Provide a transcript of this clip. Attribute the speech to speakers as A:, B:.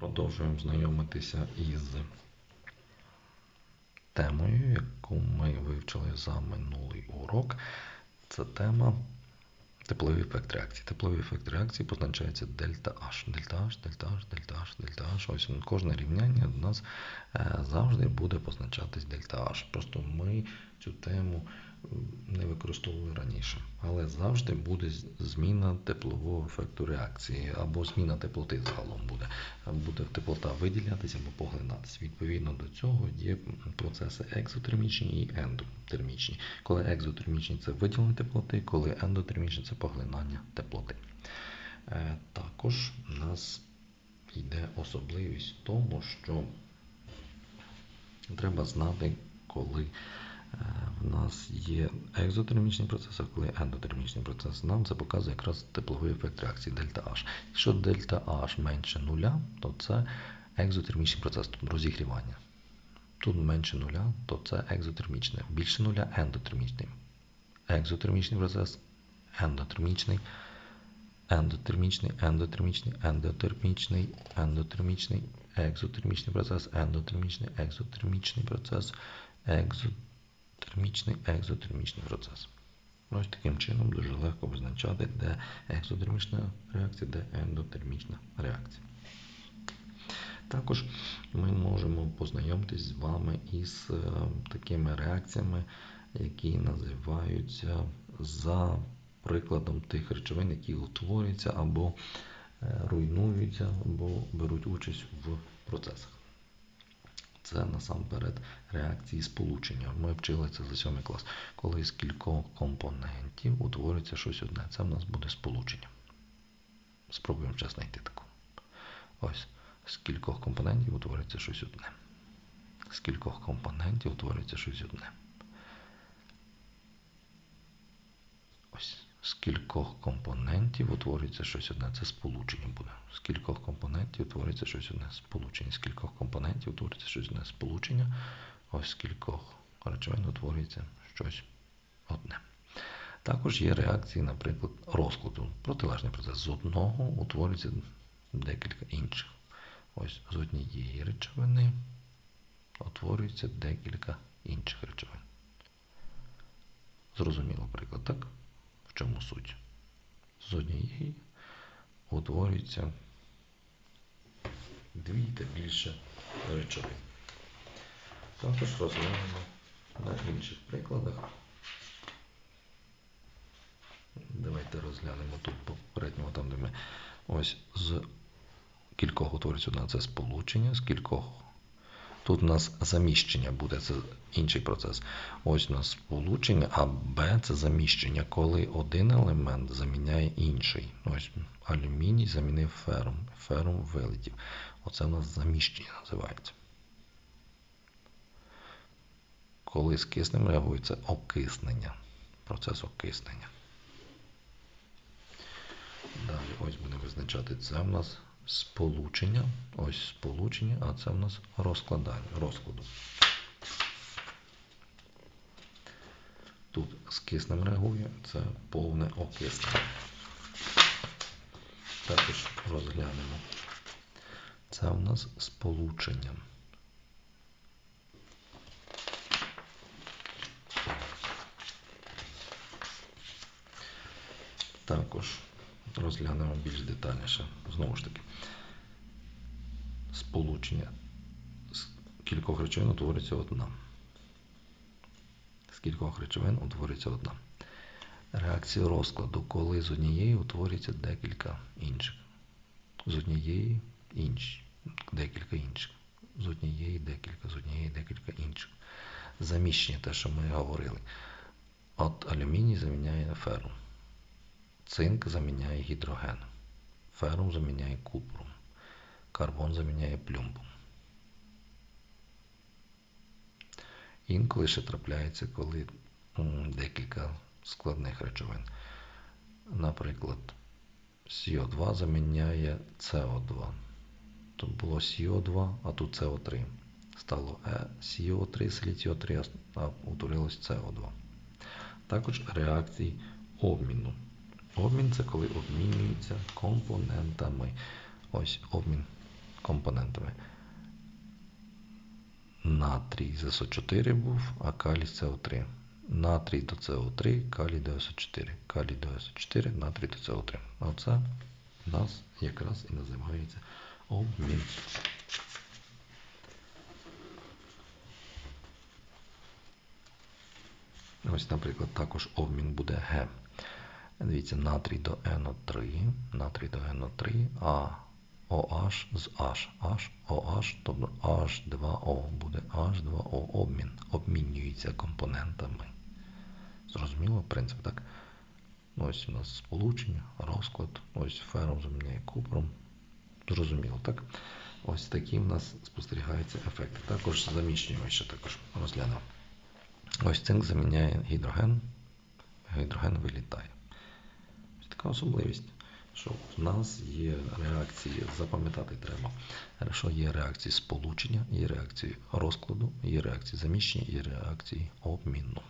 A: Продовжуємо знайомитися із темою, яку ми вивчили за минулий урок. Це тема тепловий ефект реакції. Тепловий ефект реакції позначається дельта H. Дельта H, дельта H, дельта H, дельта H. Ось кожне рівняння у нас е, завжди буде позначатись дельта H. Просто ми цю тему не використовували раніше. Але завжди буде зміна теплового ефекту реакції, або зміна теплоти загалом буде. Буде теплота виділятися або поглинатися. Відповідно до цього є процеси екзотермічні і ендотермічні. Коли екзотермічні це виділення теплоти, коли ендотермічні це поглинання теплоти. Е, також у нас йде особливість в тому, що треба знати, коли в нас є екзотермічний процес, а коли ендотермічний процес. Нам це показує якраз тепловий ефект реакції дельта H. Якщо дельта H менше нуля, то це екзотермічний процес, тут розігрівання. Тут менше нуля, то це екзотермічне. Більше нуля ендотермічний. Екзотермічний процес, ендотермічний, ендотермічний, ендотермічний, ендотермічний, ендотермічний, екзотермічний процес, ендотермічний, екзотермічний процес, екзотермічний термічний екзотермічний процес. Ось таким чином дуже легко визначати, де екзотермічна реакція, де ендотермічна реакція. Також ми можемо познайомитись з вами із е, такими реакціями, які називаються за прикладом тих речовин, які утворюються або е, руйнуються, або беруть участь в процесах це насамперед реакції сполучення. Ми вчили це за 7 клас. Коли з кількох компонентів утворюється щось одне. Це в нас буде сполучення. Спробуємо час знайти таку. Ось. З кількох компонентів утворюється щось одне. З кількох компонентів утворюється щось одне. Ось. З кількох компонентів утворюється щось одне. Це сполучення буде. З кількох компонентів утворюється щось одне сполучення. З кількох компонентів утворюється щось одне сполучення. Ось з кількох речовин утворюється щось одне. Також є реакції, наприклад, розкладу. Протилежний процес. З одного утворюється декілька інших. Ось з однієї речовини утворюється декілька інших речовин. Зрозуміло приклад, так? В чому суть? З однієї утворюється дві та більше речовин. Також розглянемо на інших прикладах. Давайте розглянемо тут попереднього, там де ми ось з кількох утворюється одна це сполучення, з кількох Тут у нас заміщення буде, це інший процес. Ось у нас сполучення, а Б це заміщення, коли один елемент заміняє інший. Ось алюміній замінив ферум. Ферум вилетів. Оце у нас заміщення називається. Коли з киснем реагує, це окиснення. Процес окиснення. Далі ось буде визначати це у нас сполучення. Ось сполучення, а це в нас розкладання розкладу. Тут з киснем реагує, це повне окиснення. Також розглянемо. Це у нас сполучення. Також розглянемо більш детальніше. Знову ж таки, сполучення з кількох речовин утворюється одна. З кількох речовин утворюється одна. Реакція розкладу, коли з однієї утворюється декілька інших. З однієї інші, декілька інших. З однієї декілька, з однієї декілька інших. Заміщення, те, що ми говорили. От алюміній заміняє ферум. Цинк заміняє гідроген. Ферум заміняє купрум. Карбон заміняє плюмбум. Інколи ще трапляється, коли декілька складних речовин. Наприклад, СО2 заміняє СО2. Тут було СО2, а тут СО3. Стало СО3, слід 3 а утворилось СО2. Також реакції обміну. Обмін це коли обмінюються компонентами. Ось обмін компонентами. Натрій з СО4 був, а калій СО3. Натрій до СО3, калій до СО4. Калій до СО4, натрій до СО3. Оце у нас якраз і називається обмін. Ось, наприклад, також обмін буде Г. Дивіться, натрій до НО3, натрій до НО3, а OH з H, H, OH, тобто H2O буде H2O обмін. Обмінюється компонентами. Зрозуміло принцип, так? Ну, Ось у нас сполучення, розклад, ось фером заміняє купром. Зрозуміло, так? Ось такі в нас спостерігаються ефекти. Також заміщення також розглянемо. Ось цинк заміняє гідроген, гідроген вилітає. Така особливість, що в нас є реакції, запам'ятати треба, що є реакції сполучення, є реакції розкладу, є реакції заміщення, є реакції обміну.